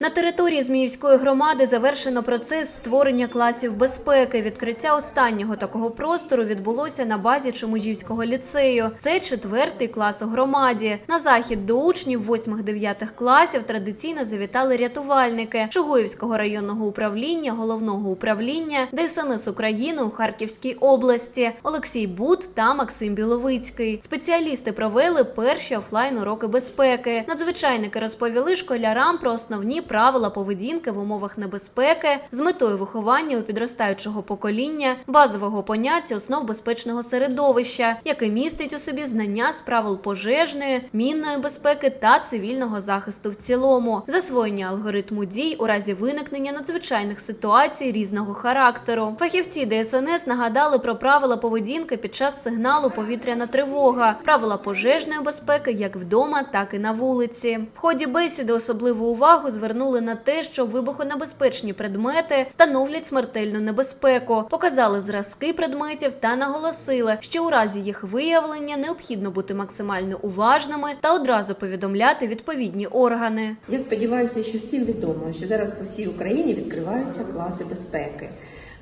На території Зміївської громади завершено процес створення класів безпеки. Відкриття останнього такого простору відбулося на базі Чомужівського ліцею. Це четвертий клас у громаді. На захід до учнів 8-9 класів традиційно завітали рятувальники Чугуївського районного управління, головного управління ДСНС України у Харківській області Олексій Бут та Максим Біловицький. Спеціалісти провели перші офлайн уроки безпеки. Надзвичайники розповіли школярам про основні правила поведінки в умовах небезпеки з метою виховання у підростаючого покоління базового поняття основ безпечного середовища, яке містить у собі знання з правил пожежної, мінної безпеки та цивільного захисту в цілому, засвоєння алгоритму дій у разі виникнення надзвичайних ситуацій різного характеру. Фахівці ДСНС нагадали про правила поведінки під час сигналу повітряна тривога, правила пожежної безпеки як вдома, так і на вулиці. В ході бесіди особливу увагу звернули на те, що вибухонебезпечні предмети становлять смертельну небезпеку, показали зразки предметів та наголосили, що у разі їх виявлення необхідно бути максимально уважними та одразу повідомляти відповідні органи. Я сподіваюся, що всім відомо, що зараз по всій Україні відкриваються класи безпеки.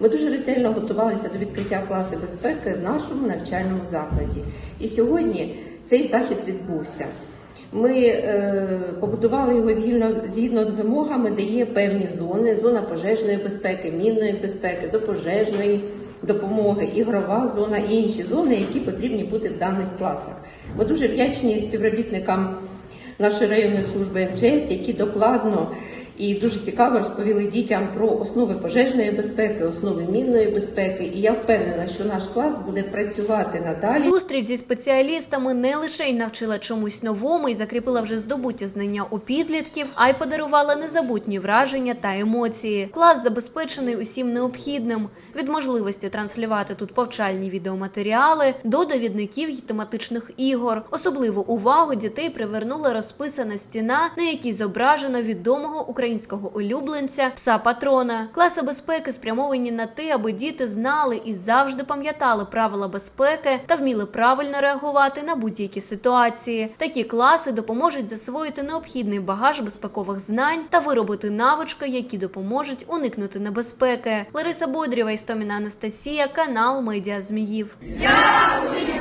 Ми дуже ретельно готувалися до відкриття класу безпеки в нашому навчальному закладі. І сьогодні цей захід відбувся. Ми е, побудували його згідно, згідно з вимогами, де є певні зони: зона пожежної безпеки, мінної безпеки, до пожежної допомоги, ігрова зона і інші зони, які потрібні бути в даних класах. Ми дуже вдячні співробітникам нашої районної служби МЧС, які докладно і дуже цікаво розповіли дітям про основи пожежної безпеки, основи мінної безпеки. І я впевнена, що наш клас буде працювати надалі. Зустріч зі спеціалістами не лише й навчила чомусь новому і закріпила вже здобуті знання у підлітків, а й подарувала незабутні враження та емоції. Клас забезпечений усім необхідним від можливості транслювати тут повчальні відеоматеріали до довідників й тематичних ігор. Особливу увагу дітей привернула розписана стіна, на якій зображено відомого українського улюбленця пса патрона. Класи безпеки спрямовані на те, аби діти знали і завжди пам'ятали правила безпеки та вміли правильно реагувати на будь-які ситуації. Такі класи допоможуть засвоїти необхідний багаж безпекових знань та виробити навички, які допоможуть уникнути небезпеки. Лариса Бодрєва, Істоміна Анастасія, канал Медіа Зміїв. Дякую!